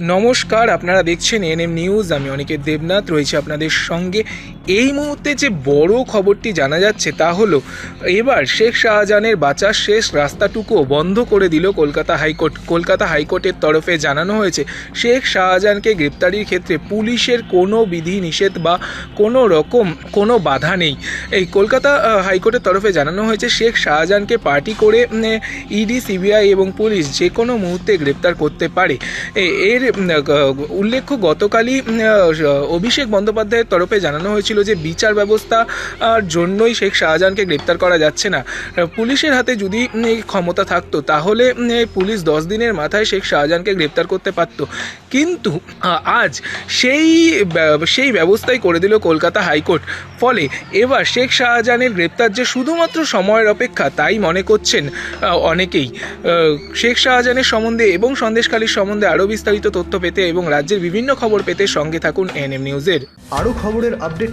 নমস্কার আপনারা দেখছেন এনএম নিউজ আমি অনেকের দেবনাথ রয়েছে আপনাদের সঙ্গে। এই মুহূর্তে যে বড় খবরটি জানা যাচ্ছে তা হলো, এবার শেখ শাহজাহানের বাঁচার শেষ রাস্তাটুকুও বন্ধ করে দিল কলকাতা হাইকোর্ট। কলকাতা হাইকোর্টের তরফে জানানো হয়েছে, শেখ শাহজাহানকে গ্রেপ্তারির ক্ষেত্রে পুলিশের কোনো বিধি নিষেধ বা কোনো রকম কোনো বাধা নেই। এই কলকাতা হাইকোর্টের তরফে জানানো হয়েছে, শেখ শাহজাহানকে পার্টি করে ইডি, সিবিআই এবং পুলিশ যে কোনো মুহূর্তে গ্রেপ্তার করতে পারে। এর উল্লেখ্য গতকালই অভিষেক বন্দ্যোপাধ্যায়ের তরফে জানানো হয়েছিল যে বিচার ব্যবস্থা আর জন্যই শেখ শাহজাহানকে গ্রেপ্তার করা যাচ্ছে না। পুলিশের হাতে যদি ক্ষমতা থাকতো, তাহলে পুলিশ দশ দিনের মাথায় শেখ শাহজাহানকে গ্রেপ্তার করতে পারতো। কিন্তু আজ সেই সেই ব্যবস্থাই করে দিল কলকাতা হাইকোর্ট। ফলে এবার শেখ শাহজাহানের গ্রেপ্তার যে শুধুমাত্র সময়ের অপেক্ষা, তাই মনে করছেন অনেকেই। শেখ শাহজাহানের সম্বন্ধে এবং সন্দেশখালীর সম্বন্ধে আরও বিস্তারিত তথ্য পেতে এবং রাজ্যের বিভিন্ন খবর পেতে সঙ্গে থাকুন এনএম নিউজের। আরও খবরের আপডেট